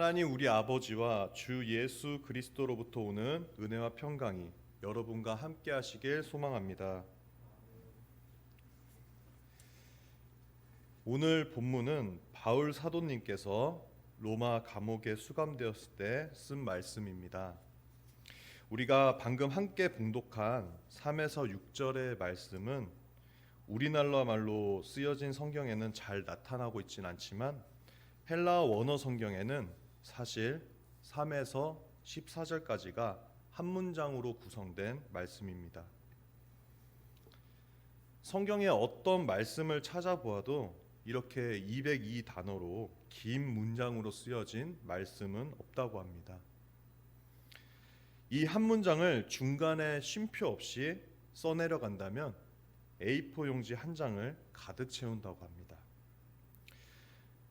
하나님 우리 아버지와 주 예수 그리스도로부터 오는 은혜와 평강이 여러분과 함께 하시길 소망합니다. 오늘 본문은 바울 사도님께서 로마 감옥에 수감되었을 때 쓴 말씀입니다. 우리가 방금 함께 봉독한 3에서 6절의 말씀은 우리나라 말로 쓰여진 성경에는 잘 나타나고 있진 않지만 헬라 원어 성경에는 사실 3에서 14절까지가 한 문장으로 구성된 말씀입니다. 성경의 어떤 말씀을 찾아보아도 이렇게 202 단어로 긴 문장으로 쓰여진 말씀은 없다고 합니다. 이 한 문장을 중간에 쉼표 없이 써내려 간다면 A4 용지 한 장을 가득 채운다고 합니다.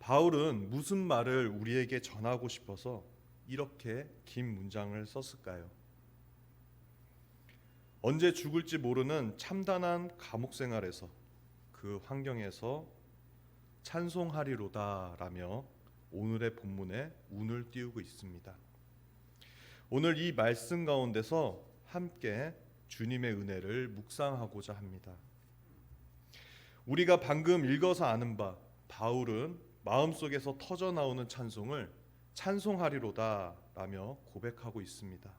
바울은 무슨 말을 우리에게 전하고 싶어서 이렇게 긴 문장을 썼을까요? 언제 죽을지 모르는 참단한 감옥 생활에서 그 환경에서 찬송하리로다라며 오늘의 본문에 운을 띄우고 있습니다. 오늘 이 말씀 가운데서 함께 주님의 은혜를 묵상하고자 합니다. 우리가 방금 읽어서 아는 바 바울은 마음속에서 터져 나오는 찬송을 찬송하리로다라며 고백하고 있습니다.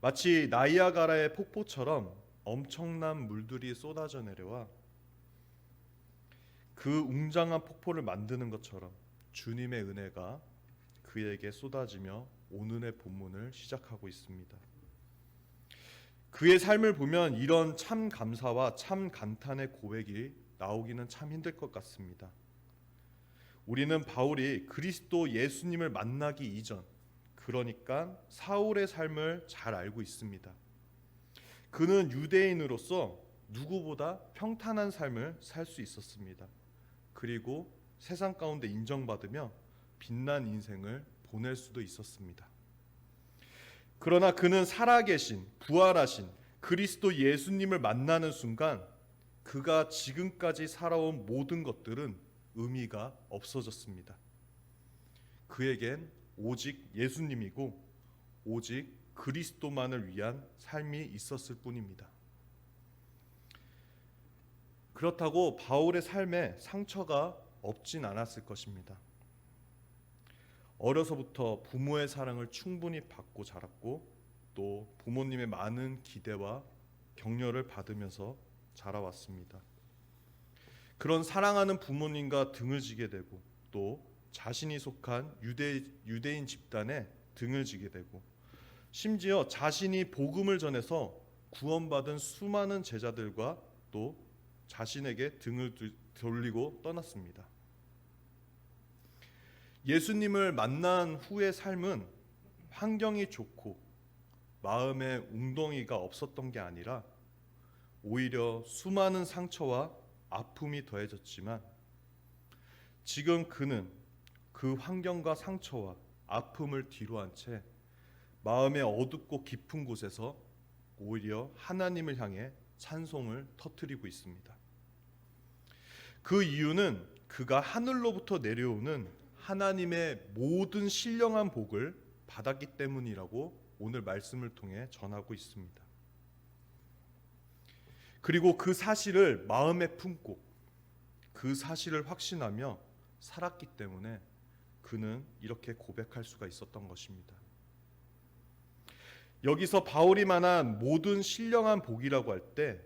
마치 나이아가라의 폭포처럼 엄청난 물들이 쏟아져 내려와 그 웅장한 폭포를 만드는 것처럼 주님의 은혜가 그에게 쏟아지며 오늘의 본문을 시작하고 있습니다. 그의 삶을 보면 이런 참 감사와 참 감탄의 고백이 나오기는 참 힘들 것 같습니다. 우리는 바울이 그리스도 예수님을 만나기 이전, 그러니까 사울의 삶을 잘 알고 있습니다. 그는 유대인으로서 누구보다 평탄한 삶을 살 수 있었습니다. 그리고 세상 가운데 인정받으며 빛난 인생을 보낼 수도 있었습니다. 그러나 그는 살아계신 부활하신 그리스도 예수님을 만나는 순간 그가 지금까지 살아온 모든 것들은 의미가 없어졌습니다. 그에겐 오직 예수님이고 오직 그리스도만을 위한 삶이 있었을 뿐입니다. 그렇다고 바울의 삶에 상처가 없진 않았을 것입니다. 어려서부터 부모의 사랑을 충분히 받고 자랐고 또 부모님의 많은 기대와 격려를 받으면서 자라왔습니다. 그런 사랑하는 부모님과 등을 지게 되고 또 자신이 속한 유대 유대인 집단에 등을 지게 되고 심지어 자신이 복음을 전해서 구원받은 수많은 제자들과 또 자신에게 등을 돌리고 떠났습니다. 예수님을 만난 후의 삶은 환경이 좋고 마음에 웅덩이가 없었던 게 아니라 오히려 수많은 상처와 아픔이 더해졌지만 지금 그는 그 환경과 상처와 아픔을 뒤로한 채 마음의 어둡고 깊은 곳에서 오히려 하나님을 향해 찬송을 터뜨리고 있습니다. 그 이유는 그가 하늘로부터 내려오는 하나님의 모든 신령한 복을 받았기 때문이라고 오늘 말씀을 통해 전하고 있습니다. 그리고 그 사실을 마음에 품고 그 사실을 확신하며 살았기 때문에 그는 이렇게 고백할 수가 있었던 것입니다. 여기서 바울이 말한 모든 신령한 복이라고 할 때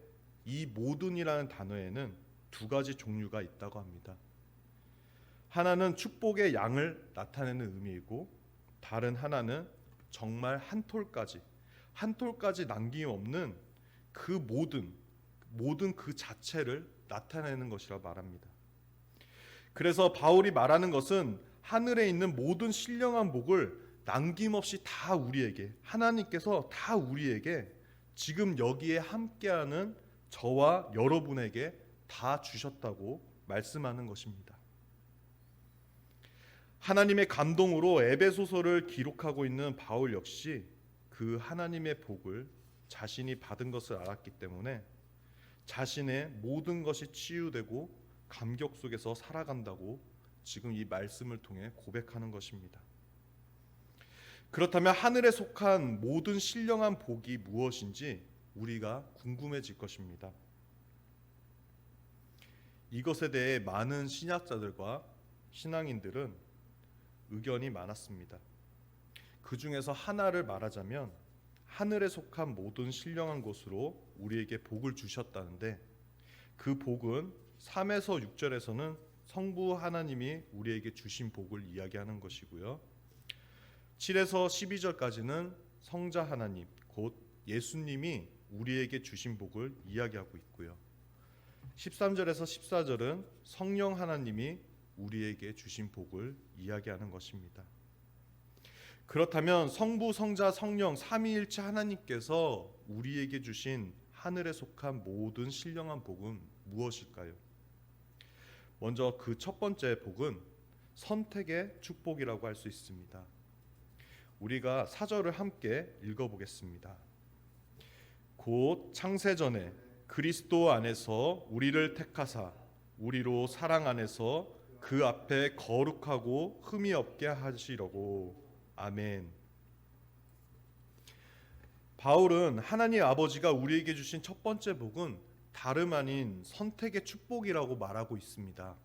이 모든이라는 단어에는 두 가지 종류가 있다고 합니다. 하나는 축복의 양을 나타내는 의미이고 다른 하나는 정말 한 톨까지 한 톨까지 남김없는 그 모든 모든 그 자체를 나타내는 것이라 말합니다. 그래서 바울이 말하는 것은 하늘에 있는 모든 신령한 복을 남김없이 다 우리에게 하나님께서 다 우리에게 지금 여기에 함께하는 저와 여러분에게 다 주셨다고 말씀하는 것입니다. 하나님의 감동으로 에베소서를 기록하고 있는 바울 역시 그 하나님의 복을 자신이 받은 것을 알았기 때문에 자신의 모든 것이 치유되고 감격 속에서 살아간다고 지금 이 말씀을 통해 고백하는 것입니다. 그렇다면 하늘에 속한 모든 신령한 복이 무엇인지 우리가 궁금해질 것입니다. 이것에 대해 많은 신약자들과 신앙인들은 의견이 많았습니다. 그 중에서 하나를 말하자면 하늘에 속한 모든 신령한 것으로 우리에게 복을 주셨다는데 그 복은 3에서 6절에서는 성부 하나님이 우리에게 주신 복을 이야기하는 것이고요. 7에서 12절까지는 성자 하나님 곧 예수님이 우리에게 주신 복을 이야기하고 있고요. 13절에서 14절은 성령 하나님이 우리에게 주신 복을 이야기하는 것입니다. 그렇다면 성부, 성자, 성령 삼위일체 하나님께서 우리에게 주신 하늘에 속한 모든 신령한 복은 무엇일까요? 먼저 그 첫 번째 복은 선택의 축복이라고 할 수 있습니다. 우리가 사절을 함께 읽어보겠습니다. 곧 창세전에 그리스도 안에서 우리를 택하사 우리로 사랑 안에서 그 앞에 거룩하고 흠이 없게 하시려고 아멘. 바울은 하나님 아버지가 우리에게 주신 첫 번째 복은 다름 아닌 선택의 축복이라고 말하고 있습니다.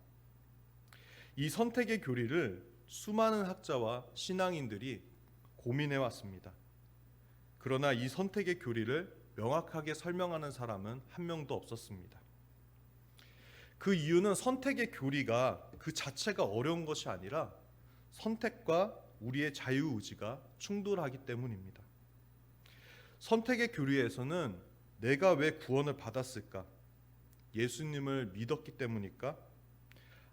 이 선택의 교리를 수많은 학자와 신앙인들이 고민해 왔습니다. 그러나 이 선택의 교리를 명확하게 설명하는 사람은 한 명도 없었습니다. 그 이유는 선택의 교리가 그 자체가 어려운 것이 아니라 선택과 우리의 자유 의지가 충돌하기 때문입니다. 선택의 교리에서는 내가 왜 구원을 받았을까? 예수님을 믿었기 때문일까?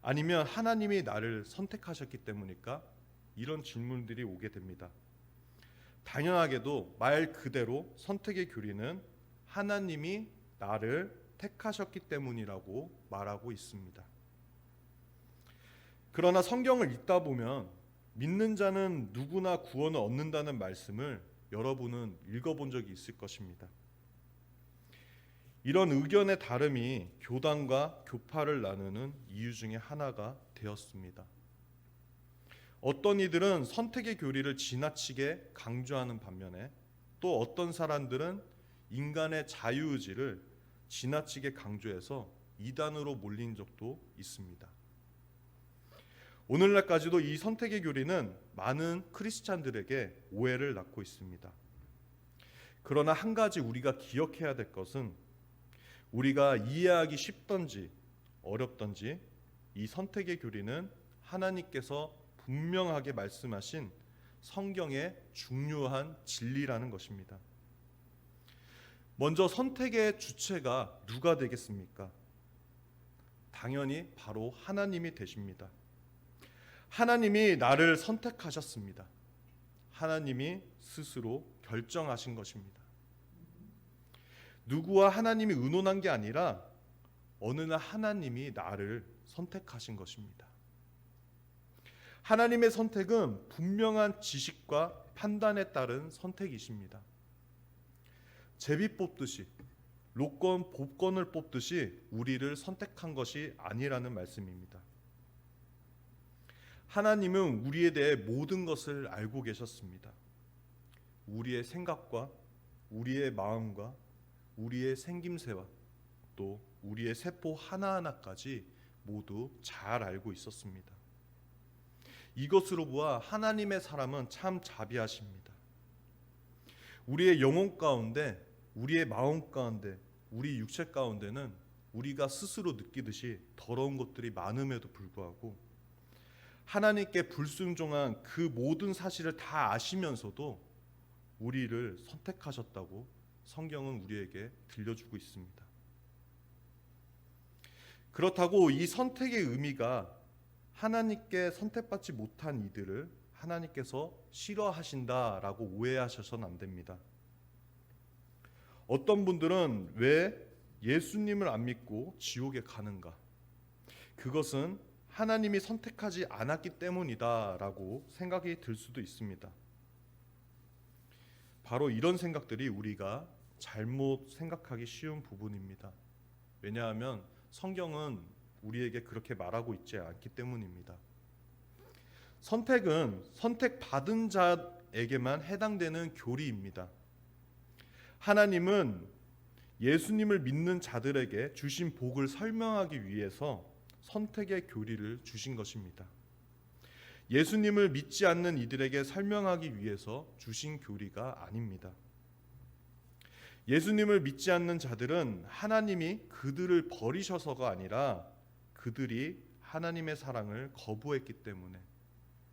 아니면 하나님이 나를 선택하셨기 때문일까? 이런 질문들이 오게 됩니다. 당연하게도 말 그대로 선택의 교리는 하나님이 나를 택하셨기 때문이라고 말하고 있습니다. 그러나 성경을 읽다 보면 믿는 자는 누구나 구원을 얻는다는 말씀을 여러분은 읽어본 적이 있을 것입니다. 이런 의견의 다름이 교단과 교파를 나누는 이유 중에 하나가 되었습니다. 어떤 이들은 선택의 교리를 지나치게 강조하는 반면에 또 어떤 사람들은 인간의 자유의지를 지나치게 강조해서 이단으로 몰린 적도 있습니다. 오늘날까지도 이 선택의 교리는 많은 크리스찬들에게 오해를 낳고 있습니다. 그러나 한 가지 우리가 기억해야 될 것은 우리가 이해하기 쉽던지 어렵던지 이 선택의 교리는 하나님께서 분명하게 말씀하신 성경의 중요한 진리라는 것입니다. 먼저 선택의 주체가 누가 되겠습니까? 당연히 바로 하나님이 되십니다. 하나님이 나를 선택하셨습니다. 하나님이 스스로 결정하신 것입니다. 누구와 하나님이 의논한 게 아니라 어느 날 하나님이 나를 선택하신 것입니다. 하나님의 선택은 분명한 지식과 판단에 따른 선택이십니다. 제비 뽑듯이 로건 복권을 뽑듯이 우리를 선택한 것이 아니라는 말씀입니다. 하나님은 우리에 대해 모든 것을 알고 계셨습니다. 우리의 생각과 우리의 마음과 우리의 생김새와 또 우리의 세포 하나하나까지 모두 잘 알고 있었습니다. 이것으로 보아 하나님의 사람은 참 자비하십니다. 우리의 영혼 가운데, 우리의 마음 가운데, 우리 육체 가운데는 우리가 스스로 느끼듯이 더러운 것들이 많음에도 불구하고 하나님께 불순종한 그 모든 사실을 다 아시면서도 우리를 선택하셨다고 성경은 우리에게 들려주고 있습니다. 그렇다고 이 선택의 의미가 하나님께 선택받지 못한 이들을 하나님께서 싫어하신다라고 오해하셔서는 안 됩니다. 어떤 분들은 왜 예수님을 안 믿고 지옥에 가는가? 그것은 하나님이 선택하지 않았기 때문이다라고 생각이 들 수도 있습니다. 바로 이런 생각들이 우리가 잘못 생각하기 쉬운 부분입니다. 왜냐하면 성경은 우리에게 그렇게 말하고 있지 않기 때문입니다. 선택은 선택받은 자에게만 해당되는 교리입니다. 하나님은 예수님을 믿는 자들에게 주신 복을 설명하기 위해서 선택의 교리를 주신 것입니다. 예수님을 믿지 않는 이들에게 설명하기 위해서 주신 교리가 아닙니다. 예수님을 믿지 않는 자들은 하나님이 그들을 버리셔서가 아니라 그들이 하나님의 사랑을 거부했기 때문에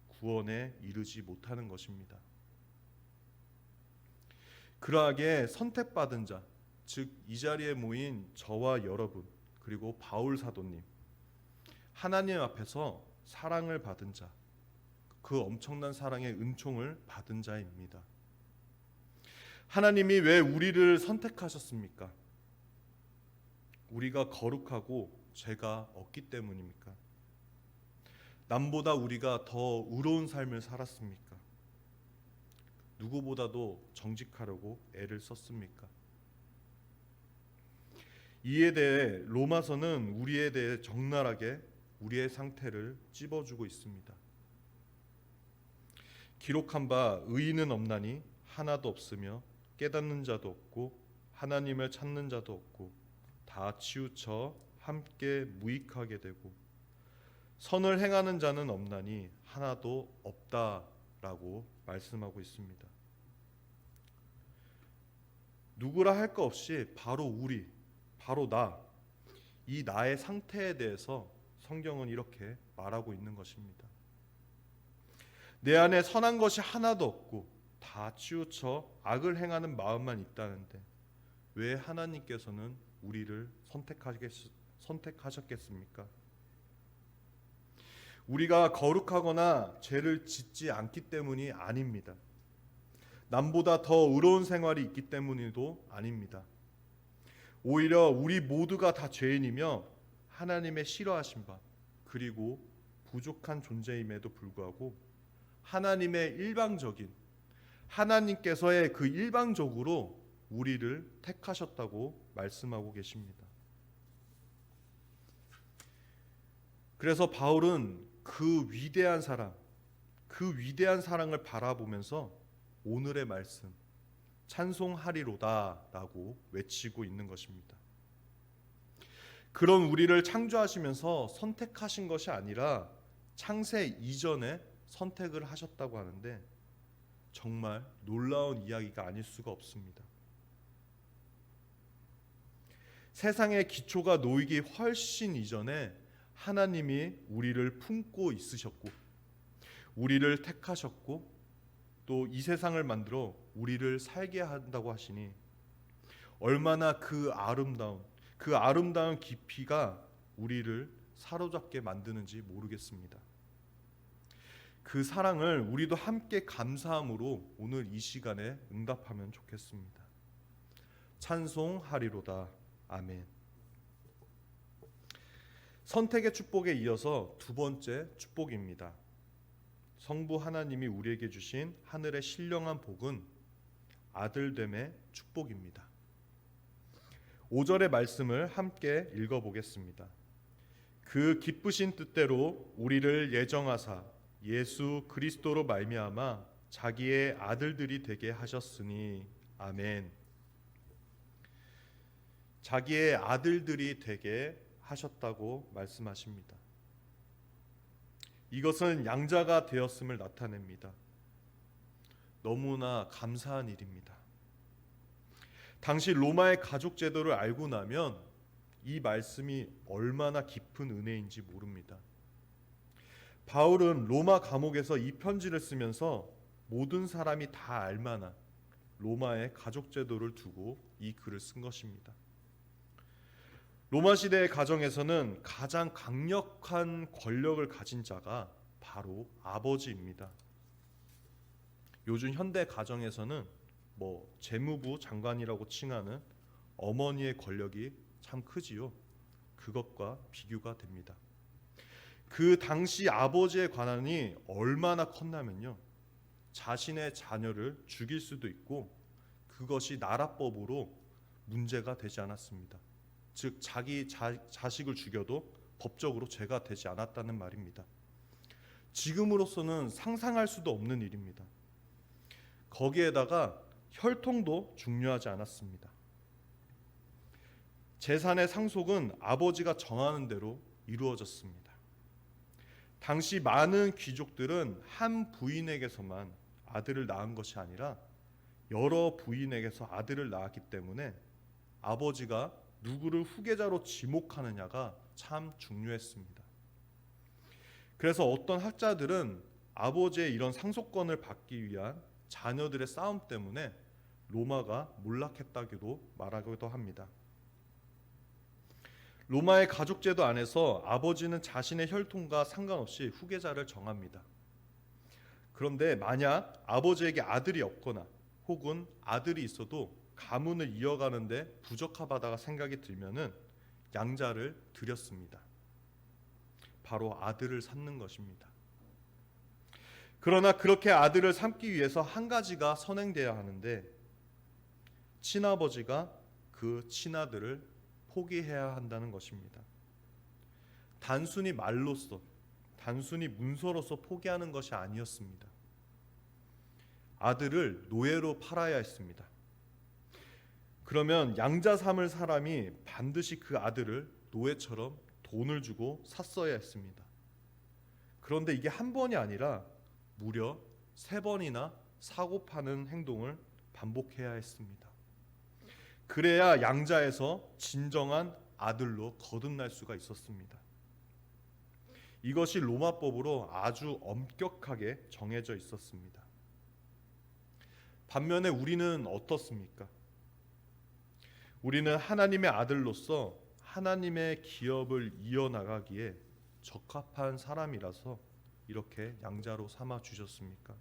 구원에 이르지 못하는 것입니다. 그러하게 선택받은 자, 즉 이 자리에 모인 저와 여러분 그리고 바울 사도님 하나님 앞에서 사랑을 받은 자, 그 엄청난 사랑의 은총을 받은 자입니다. 하나님이 왜 우리를 선택하셨습니까? 우리가 거룩하고 죄가 없기 때문입니까? 남보다 우리가 더 의로운 삶을 살았습니까? 누구보다도 정직하려고 애를 썼습니까? 이에 대해 로마서는 우리에 대해 적나라하게 우리의 상태를 찝어주고 있습니다. 기록한 바 의인은 없나니 하나도 없으며 깨닫는 자도 없고 하나님을 찾는 자도 없고 다 치우쳐 함께 무익하게 되고 선을 행하는 자는 없나니 하나도 없다라고 말씀하고 있습니다. 누구라 할것 없이 바로 우리, 바로 나, 이 나의 상태에 대해서 성경은 이렇게 말하고 있는 것입니다. 내 안에 선한 것이 하나도 없고 다 치우쳐 악을 행하는 마음만 있다는데 왜 하나님께서는 우리를 선택하겠, 선택하셨겠습니까? 우리가 거룩하거나 죄를 짓지 않기 때문이 아닙니다. 남보다 더 의로운 생활이 있기 때문이도 아닙니다. 오히려 우리 모두가 다 죄인이며 하나님의 싫어하신 바 그리고 부족한 존재임에도 불구하고 하나님의 일방적인 하나님께서의 그 일방적으로 우리를 택하셨다고 말씀하고 계십니다. 그래서 바울은 그 위대한 사랑, 그 위대한 사랑을 바라보면서 오늘의 말씀 찬송하리로다라고 외치고 있는 것입니다. 그런 우리를 창조하시면서 선택하신 것이 아니라 창세 이전에 선택을 하셨다고 하는데 정말 놀라운 이야기가 아닐 수가 없습니다. 세상의 기초가 놓이기 훨씬 이전에 하나님이 우리를 품고 있으셨고 우리를 택하셨고 또 이 세상을 만들어 우리를 살게 한다고 하시니 얼마나 그 아름다운 그 아름다운 깊이가 우리를 사로잡게 만드는지 모르겠습니다. 그 사랑을 우리도 함께 감사함으로 오늘 이 시간에 응답하면 좋겠습니다. 찬송하리로다. 아멘. 선택의 축복에 이어서 두 번째 축복입니다. 성부 하나님이 우리에게 주신 하늘의 신령한 복은 아들됨의 축복입니다. 5절의 말씀을 함께 읽어 보겠습니다. 그 기쁘신 뜻대로 우리를 예정하사 예수 그리스도로 말미암아 자기의 아들들이 되게 하셨으니 아멘. 자기의 아들들이 되게 하셨다고 말씀하십니다. 이것은 양자가 되었음을 나타냅니다. 너무나 감사한 일입니다. 당시 로마의 가족 제도를 알고 나면 이 말씀이 얼마나 깊은 은혜인지 모릅니다. 바울은 로마 감옥에서 이 편지를 쓰면서 모든 사람이 다 알만한 로마의 가족 제도를 두고 이 글을 쓴 것입니다. 로마 시대의 가정에서는 가장 강력한 권력을 가진 자가 바로 아버지입니다. 요즘 현대 가정에서는 뭐 재무부 장관이라고 칭하는 어머니의 권력이 참 크지요. 그것과 비교가 됩니다. 그 당시 아버지의 관한이 얼마나 컸냐면요. 자신의 자녀를 죽일 수도 있고 그것이 나라법으로 문제가 되지 않았습니다. 즉 자기 자, 자식을 죽여도 법적으로 죄가 되지 않았다는 말입니다. 지금으로서는 상상할 수도 없는 일입니다. 거기에다가 혈통도 중요하지 않았습니다. 재산의 상속은 아버지가 정하는 대로 이루어졌습니다. 당시 많은 귀족들은 한 부인에게서만 아들을 낳은 것이 아니라 여러 부인에게서 아들을 낳았기 때문에 아버지가 누구를 후계자로 지목하느냐가 참 중요했습니다. 그래서 어떤 학자들은 아버지의 이런 상속권을 받기 위한 자녀들의 싸움 때문에 로마가 몰락했다기도 말하기도 합니다. 로마의 가족제도 안에서 아버지는 자신의 혈통과 상관없이 후계자를 정합니다. 그런데 만약 아버지에게 아들이 없거나 혹은 아들이 있어도 가문을 이어가는데 부적합하다가 생각이 들면은 양자를 드렸습니다. 바로 아들을 삼는 것입니다. 그러나 그렇게 아들을 삼기 위해서 한 가지가 선행돼야 하는데 친아버지가 그 친아들을 포기해야 한다는 것입니다. 단순히 말로써 단순히 문서로서 포기하는 것이 아니었습니다. 아들을 노예로 팔아야 했습니다. 그러면 양자 삼을 사람이 반드시 그 아들을 노예처럼 돈을 주고 샀어야 했습니다. 그런데 이게 한 번이 아니라 무려 세 번이나 사고 파는 행동을 반복해야 했습니다. 그래야 양자에서 진정한 아들로 거듭날 수가 있었습니다. 이것이 로마법으로 아주 엄격하게 정해져 있었습니다. 반면에 우리는 어떻습니까? 우리는 하나님의 아들로서 하나님의 기업을 이어나가기에 적합한 사람이라서 이렇게 양자로 삼아 주셨습니까?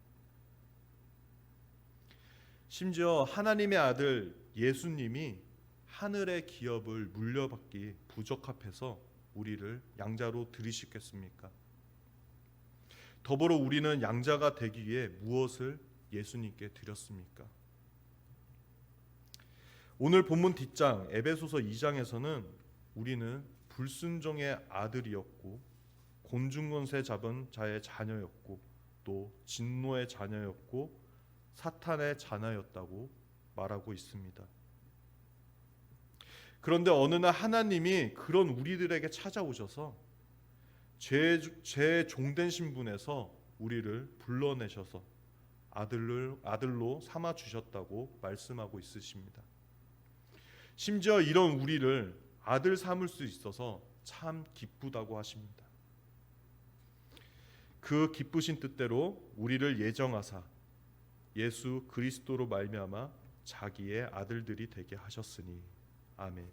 심지어 하나님의 아들 예수님이 하늘의 기업을 물려받기 부적합해서 우리를 양자로 들이시겠습니까? 더불어 우리는 양자가 되기 위해 무엇을 예수님께 드렸습니까? 오늘 본문 뒷장 에베소서 2장에서는 우리는 불순종의 아들이었고 곤중권세 잡은 자의 자녀였고 또 진노의 자녀였고 사탄의 자녀였다고 말하고 있습니다. 그런데 어느 날 하나님이 그런 우리들에게 찾아오셔서 제, 제 종된 신분에서 우리를 불러내셔서 아들을 아들로 삼아 주셨다고 말씀하고 있으십니다. 심지어 이런 우리를 아들 삼을 수 있어서 참 기쁘다고 하십니다. 그 기쁘신 뜻대로 우리를 예정하사 예수 그리스도로 말미암아 자기의 아들들이 되게 하셨으니 아멘.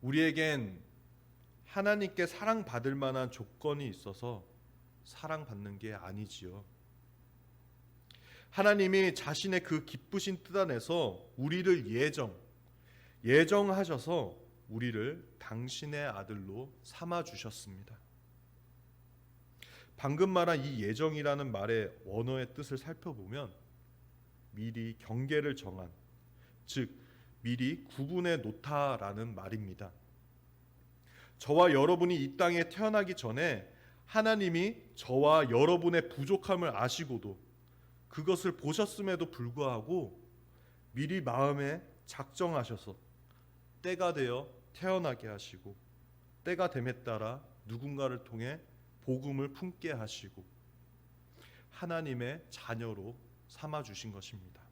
우리에겐 하나님께 사랑받을 만한 조건이 있어서 사랑받는 게 아니지요. 하나님이 자신의 그 기쁘신 뜻 안에서 우리를 예정, 예정하셔서 우리를 당신의 아들로 삼아 주셨습니다. 방금 말한 이 예정이라는 말의 원어의 뜻을 살펴보면 미리 경계를 정한, 즉 미리 구분해 놓다라는 말입니다. 저와 여러분이 이 땅에 태어나기 전에 하나님이 저와 여러분의 부족함을 아시고도 그것을 보셨음에도 불구하고 미리 마음에 작정하셔서 때가 되어 태어나게 하시고 때가 됨에 따라 누군가를 통해 복음을 품게 하시고 하나님의 자녀로 삼아 주신 것입니다.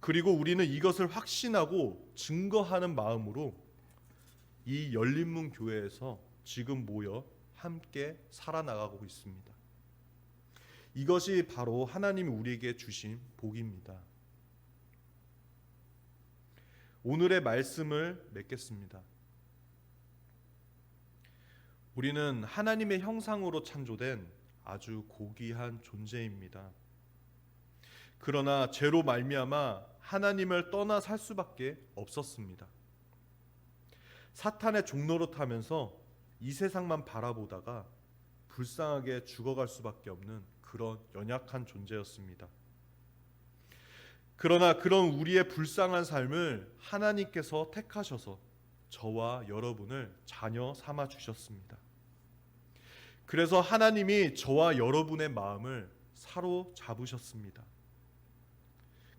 그리고 우리는 이것을 확신하고 증거하는 마음으로 이 열린문 교회에서 지금 모여 함께 살아나가고 있습니다. 이것이 바로 하나님이 우리에게 주신 복입니다. 오늘의 말씀을 맺겠습니다. 우리는 하나님의 형상으로 창조된 아주 고귀한 존재입니다. 그러나 죄로 말미암아 하나님을 떠나 살 수밖에 없었습니다. 사탄의 종로로 타면서 이 세상만 바라보다가 불쌍하게 죽어갈 수밖에 없는 그런 연약한 존재였습니다. 그러나 그런 우리의 불쌍한 삶을 하나님께서 택하셔서 저와 여러분을 자녀 삼아 주셨습니다. 그래서 하나님이 저와 여러분의 마음을 사로잡으셨습니다.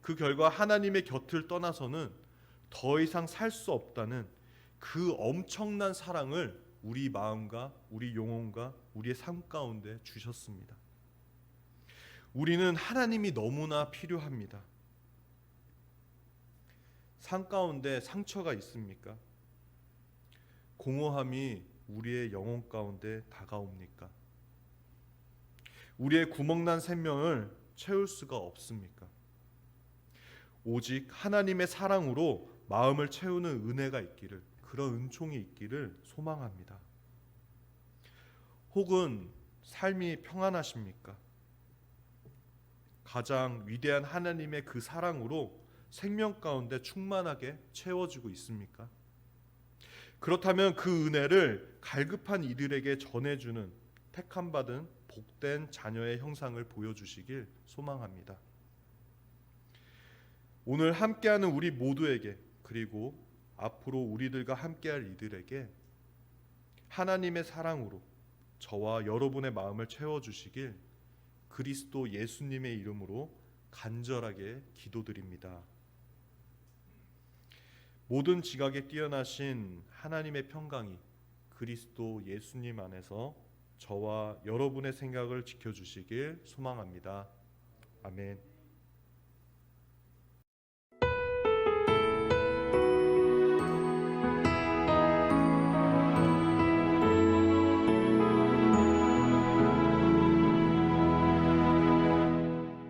그 결과 하나님의 곁을 떠나서는 더 이상 살 수 없다는 그 엄청난 사랑을 우리 마음과 우리 영혼과 우리의 삶 가운데 주셨습니다. 우리는 하나님이 너무나 필요합니다. 삶 가운데 상처가 있습니까? 공허함이 우리의 영혼 가운데 다가옵니까? 우리의 구멍난 생명을 채울 수가 없습니까? 오직 하나님의 사랑으로 마음을 채우는 은혜가 있기를 그런 은총이 있기를 소망합니다. 혹은 삶이 평안하십니까? 가장 위대한 하나님의 그 사랑으로 생명 가운데 충만하게 채워지고 있습니까? 그렇다면 그 은혜를 갈급한 이들에게 전해주는 택함 받은 복된 자녀의 형상을 보여주시길 소망합니다. 오늘 함께하는 우리 모두에게 그리고 앞으로 우리들과 함께할 이들에게 하나님의 사랑으로 저와 여러분의 마음을 채워주시길 그리스도 예수님의 이름으로 간절하게 기도드립니다. 모든 지각에 뛰어나신 하나님의 평강이 그리스도 예수님 안에서 저와 여러분의 생각을 지켜주시길 소망합니다. 아멘.